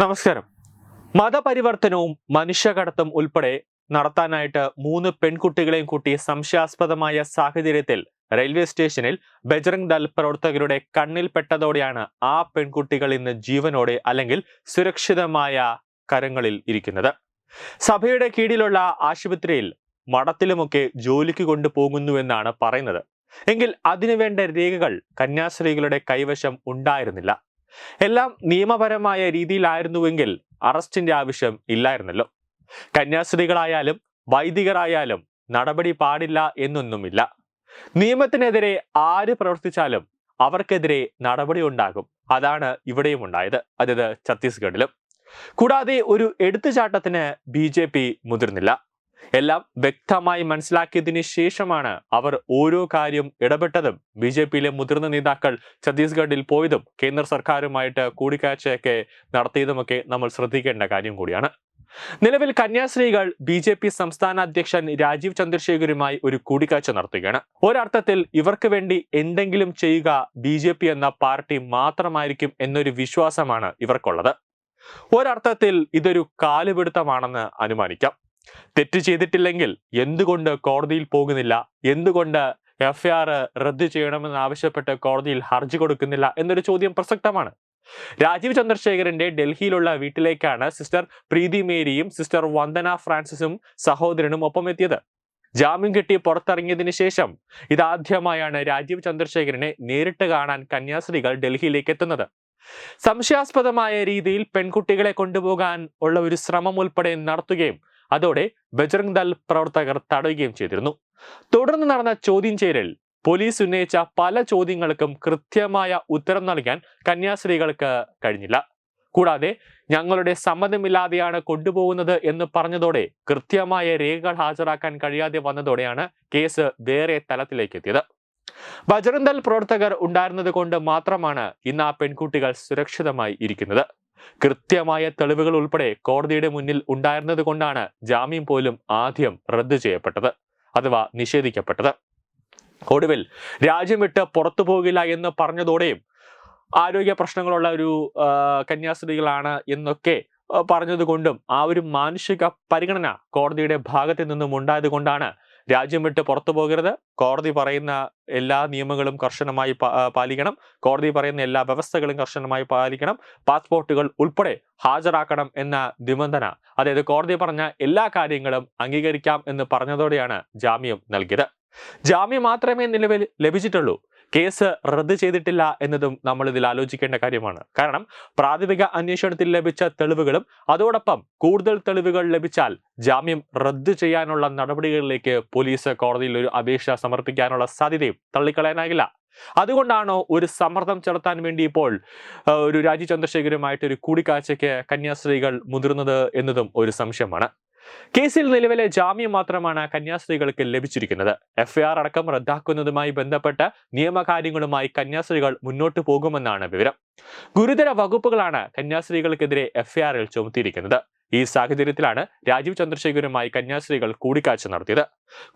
നമസ്കാരം. മതപരിവർത്തനവും മനുഷ്യകടത്തും ഉൾപ്പെടെ നടത്താനായിട്ട് മൂന്ന് പെൺകുട്ടികളെയും കൂട്ടി സംശയാസ്പദമായ സാഹചര്യത്തിൽ റെയിൽവേ സ്റ്റേഷനിൽ ബജറംഗ് ദൾ പ്രവർത്തകരുടെ കണ്ണിൽ പെട്ടതോടെയാണ് ആ പെൺകുട്ടികൾ ഇന്ന് ജീവനോടെ അല്ലെങ്കിൽ സുരക്ഷിതമായ കരങ്ങളിൽ ഇരിക്കുന്നത്. സഭയുടെ കീഴിലുള്ള ആശുപത്രിയിൽ മഠത്തിലുമൊക്കെ ജോലിക്ക് കൊണ്ടുപോകുന്നുവെന്നാണ് പറയുന്നത്. എങ്കിൽ അതിനുവേണ്ട രേഖകൾ കന്യാസ്ത്രീകളുടെ കൈവശം ഉണ്ടായിരുന്നില്ല. എല്ലാം നിയമപരമായ രീതിയിലായിരുന്നുവെങ്കിൽ അറസ്റ്റിന്റെ ആവശ്യം ഇല്ലായിരുന്നല്ലോ. കന്യാസ്ത്രീകളായാലും വൈദികരായാലും നടപടി പാടില്ല എന്നൊന്നുമില്ല. നിയമത്തിനെതിരെ ആര് പ്രവർത്തിച്ചാലും അവർക്കെതിരെ നടപടി ഉണ്ടാകും. അതാണ് ഇവിടെയും ഉണ്ടായത്. അതായത് ഛത്തീസ്ഗഡിലും. കൂടാതെ ഒരു എടുത്തുചാട്ടത്തിന് ബി ജെ പി മുതിർന്നില്ല. എല്ലാം വ്യക്തമായി മനസ്സിലാക്കിയതിന് ശേഷമാണ് അവർ ഓരോ കാര്യം ഇടപെട്ടതും. ബി ജെ പിയിലെ മുതിർന്ന നേതാക്കൾ ഛത്തീസ്ഗഡിൽ പോയതും കേന്ദ്ര സർക്കാരുമായിട്ട് കൂടിക്കാഴ്ചയൊക്കെ നടത്തിയതുമൊക്കെ നമ്മൾ ശ്രദ്ധിക്കേണ്ട കാര്യം കൂടിയാണ്. നിലവിൽ കന്യാസ്ത്രീകൾ ബി ജെ പി സംസ്ഥാന അധ്യക്ഷൻ രാജീവ് ചന്ദ്രശേഖരുമായി ഒരു കൂടിക്കാഴ്ച നടത്തുകയാണ്. ഒരർത്ഥത്തിൽ ഇവർക്ക് വേണ്ടി എന്തെങ്കിലും ചെയ്യുക ബി എന്ന പാർട്ടി മാത്രമായിരിക്കും എന്നൊരു വിശ്വാസമാണ് ഇവർക്കുള്ളത്. ഒരർത്ഥത്തിൽ ഇതൊരു കാലുപിടുത്തമാണെന്ന് അനുമാനിക്കാം. തെറ്റ് ചെയ്തിട്ടില്ലെങ്കിൽ എന്തുകൊണ്ട് കോടതിയിൽ പോകുന്നില്ല? എന്തുകൊണ്ട് എഫ് ആർ റദ്ദു ചെയ്യണമെന്ന് ആവശ്യപ്പെട്ട് കോടതിയിൽ ഹർജി കൊടുക്കുന്നില്ല? എന്നൊരു ചോദ്യം പ്രസക്തമാണ്. രാജീവ് ചന്ദ്രശേഖരന്റെ ഡൽഹിയിലുള്ള വീട്ടിലേക്കാണ് സിസ്റ്റർ പ്രീതി മേരിയും സിസ്റ്റർ വന്ദന ഫ്രാൻസിസും സഹോദരനും ഒപ്പം എത്തിയത് ജാമ്യം കിട്ടി പുറത്തിറങ്ങിയതിന് ശേഷം ഇതാദ്യമായാണ് രാജീവ് ചന്ദ്രശേഖരനെ നേരിട്ട് കാണാൻ കന്യാസ്ത്രീകൾ ഡൽഹിയിലേക്ക് എത്തുന്നത്. സംശയാസ്പദമായ രീതിയിൽ പെൺകുട്ടികളെ കൊണ്ടുപോകാൻ ഉള്ള ഒരു ശ്രമം ഉൾപ്പെടെ നടത്തുകയും അതോടെ ബജറംഗ് ദൾ പ്രവർത്തകർ തടയുകയും ചെയ്തിരുന്നു. തുടർന്ന് നടന്ന ചോദ്യം ചെയ്യലിൽ പോലീസ് ഉന്നയിച്ച പല ചോദ്യങ്ങൾക്കും കൃത്യമായ ഉത്തരം നൽകാൻ കന്യാസ്ത്രീകൾക്ക് കഴിഞ്ഞില്ല. കൂടാതെ ഞങ്ങളുടെ സമ്മതമില്ലാതെയാണ് കൊണ്ടുപോകുന്നത് എന്ന് പറഞ്ഞതോടെ കൃത്യമായ രേഖകൾ ഹാജരാക്കാൻ കഴിയാതെ വന്നതോടെയാണ് കേസ് വേറെ തലത്തിലേക്ക് എത്തിയത്. ബജറന്തൽ പ്രവർത്തകർ ഉണ്ടായിരുന്നത് കൊണ്ട് മാത്രമാണ് ഇന്ന് ആ പെൺകുട്ടികൾ സുരക്ഷിതമായി ഇരിക്കുന്നത്. കൃത്യമായ തെളിവുകൾ ഉൾപ്പെടെ കോടതിയുടെ മുന്നിൽ ഉണ്ടായിരുന്നത് കൊണ്ടാണ് ജാമ്യം പോലും ആദ്യം റദ്ദു ചെയ്യപ്പെട്ടത് അഥവാ നിഷേധിക്കപ്പെട്ടത്. ഒടുവിൽ രാജ്യം വിട്ട് പുറത്തു പോകില്ല എന്ന് പറഞ്ഞതോടെയും ആരോഗ്യ പ്രശ്നങ്ങളുള്ള ഒരു കന്യാസ്ത്രീകളാണ് എന്നൊക്കെ പറഞ്ഞതുകൊണ്ടും ആ ഒരു മാനുഷിക പരിഗണന കോടതിയുടെ ഭാഗത്തു നിന്നും ഉണ്ടായത് കൊണ്ടാണ് രാജ്യം വിട്ട് പുറത്തു പോകരുത്. കോടതി പറയുന്ന എല്ലാ നിയമങ്ങളും കർശനമായി പാലിക്കണം. കോടതി പറയുന്ന എല്ലാ വ്യവസ്ഥകളും കർശനമായി പാലിക്കണം. പാസ്പോർട്ടുകൾ ഉൾപ്പെടെ ഹാജരാക്കണം എന്ന നിബന്ധന. അതായത് കോടതി പറഞ്ഞ എല്ലാ കാര്യങ്ങളും അംഗീകരിക്കാം എന്ന് പറഞ്ഞതോടെയാണ് ജാമ്യം നൽകിയത്. ജാമ്യം മാത്രമേ നിലവിൽ ലഭിച്ചിട്ടുള്ളൂ. കേസ് റദ്ദ് ചെയ്തിട്ടില്ല എന്നതും നമ്മൾ ഇതിൽ ആലോചിക്കേണ്ട കാര്യമാണ്. കാരണം പ്രാഥമിക അന്വേഷണത്തിൽ ലഭിച്ച തെളിവുകളും അതോടൊപ്പം കൂടുതൽ തെളിവുകൾ ലഭിച്ചാൽ ജാമ്യം റദ്ദ് ചെയ്യാനുള്ള നടപടികളിലേക്ക് പോലീസ് കോടതിയിൽ ഒരു അപേക്ഷ സമർപ്പിക്കാനുള്ള സാധ്യതയും തള്ളിക്കളയാനാകില്ല. അതുകൊണ്ടാണോ ഒരു സമ്മർദ്ദം ചെലുത്താൻ വേണ്ടി ഇപ്പോൾ ഒരു രാജീവ് ചന്ദ്രശേഖരുമായിട്ട് ഒരു കൂടിക്കാഴ്ചയ്ക്ക് കന്യാസ്ത്രീകൾ മുതിർന്നത് എന്നതും ഒരു സംശയമാണ്. കേസിൽ നിലവിലെ ജാമ്യം മാത്രമാണ് കന്യാസ്ത്രീകൾക്ക് ലഭിച്ചിരിക്കുന്നത്. എഫ്ഐആർ അടക്കം റദ്ദാക്കുന്നതുമായി ബന്ധപ്പെട്ട നിയമകാര്യങ്ങളുമായി കന്യാസ്ത്രീകൾ മുന്നോട്ടു പോകുമെന്നാണ് വിവരം. ഗുരുതര വകുപ്പുകളാണ് കന്യാസ്ത്രീകൾക്കെതിരെ എഫ്ഐആറിൽ ചുമത്തിയിരിക്കുന്നത്. ഈ സാഹചര്യത്തിലാണ് രാജീവ് ചന്ദ്രശേഖരുമായി കന്യാസ്ത്രീകൾ കൂടിക്കാഴ്ച നടത്തിയത്.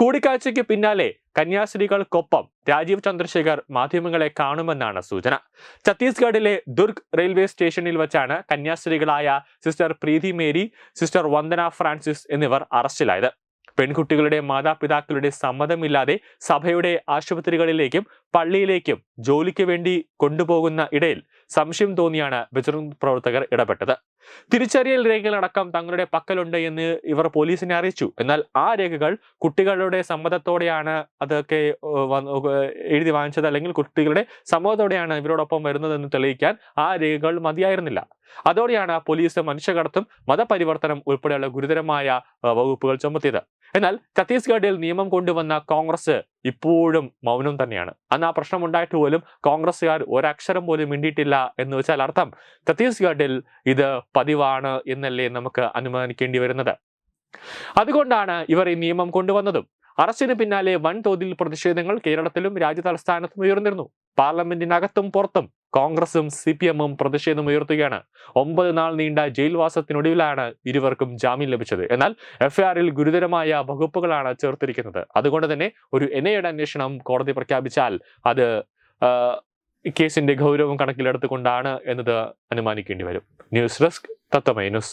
കൂടിക്കാഴ്ചയ്ക്ക് പിന്നാലെ കന്യാസ്ത്രീകൾക്കൊപ്പം രാജീവ് ചന്ദ്രശേഖർ മാധ്യമങ്ങളെ കാണുമെന്നാണ് സൂചന. ഛത്തീസ്ഗഡിലെ ദുർഗ് റെയിൽവേ സ്റ്റേഷനിൽ വെച്ചാണ് കന്യാസ്ത്രീകളായ sister Preethi Mary sister Vandana Francis എന്നിവർ അറസ്റ്റിലായത്. പെൺകുട്ടികളുടെ മാതാപിതാക്കളുടെ സമ്മതമില്ലാതെ സഭയുടെ ആശുപത്രികളിലേക്കും പള്ളിയിലേക്കും ജോലിക്ക് വേണ്ടി കൊണ്ടുപോകുന്ന ഇടയിൽ സംശയം തോന്നിയാണ് ബജറംഗ് പ്രവർത്തകർ ഇടപെട്ടത്. തിരിച്ചറിയൽ രേഖകളടക്കം തങ്ങളുടെ പക്കലുണ്ട് എന്ന് ഇവർ പോലീസിനെ അറിയിച്ചു. എന്നാൽ ആ രേഖകൾ കുട്ടികളുടെ സമ്മതത്തോടെയാണ് അതൊക്കെ എഴുതി വാങ്ങിച്ചത് അല്ലെങ്കിൽ കുട്ടികളുടെ സമ്മതത്തോടെയാണ് ഇവരോടൊപ്പം വരുന്നതെന്ന് തെളിയിക്കാൻ ആ രേഖകൾ മതിയായിരുന്നില്ല. അതോടെയാണ് പോലീസ് മനുഷ്യകടത്തും മതപരിവർത്തനം ഉൾപ്പെടെയുള്ള ഗുരുതരമായ വകുപ്പുകൾ ചുമത്തിയത്. എന്നാൽ ഛത്തീസ്ഗഡിൽ നിയമം കൊണ്ടുവന്ന കോൺഗ്രസ് ഇപ്പോഴും മൗനം തന്നെയാണ്. അന്ന് ആ പ്രശ്നം ഉണ്ടായിട്ട് പോലും കോൺഗ്രസ്സുകാർ ഒരക്ഷരം പോലും മിണ്ടിയിട്ടില്ല എന്ന് വെച്ചാൽ അർത്ഥം ഛത്തീസ്ഗഡിൽ ഇത് പതിവാണ് എന്നല്ലേ നമുക്ക് അനുമാനിക്കേണ്ടി വരുന്നത്. അതുകൊണ്ടാണ് ഇവർ ഈ നിയമം കൊണ്ടുവന്നതും. അറസ്റ്റിന് പിന്നാലെ വൻതോതിൽ പ്രതിഷേധങ്ങൾ കേരളത്തിലും രാജ്യ തലസ്ഥാനത്തും ഉയർന്നിരുന്നു. പാർലമെന്റിനകത്തും പുറത്തും കോൺഗ്രസും സി പി എമ്മും പ്രതിഷേധം ഉയർത്തുകയാണ്. ഒമ്പത് നാൾ നീണ്ട ജയിൽവാസത്തിനൊടുവിലാണ് ഇരുവർക്കും ജാമ്യം ലഭിച്ചത്. എന്നാൽ എഫ്ഐആറിൽ ഗുരുതരമായ വകുപ്പുകളാണ് ചേർത്തിരിക്കുന്നത്. അതുകൊണ്ട് തന്നെ ഒരു എനയുടെ അന്വേഷണം കോടതി പ്രഖ്യാപിച്ചാൽ അത് കേസിന്റെ ഗൗരവം കണക്കിലെടുത്തുകൊണ്ടാണ് എന്നത് അനുമാനിക്കേണ്ടി വരും. News desk Tatwamayi news.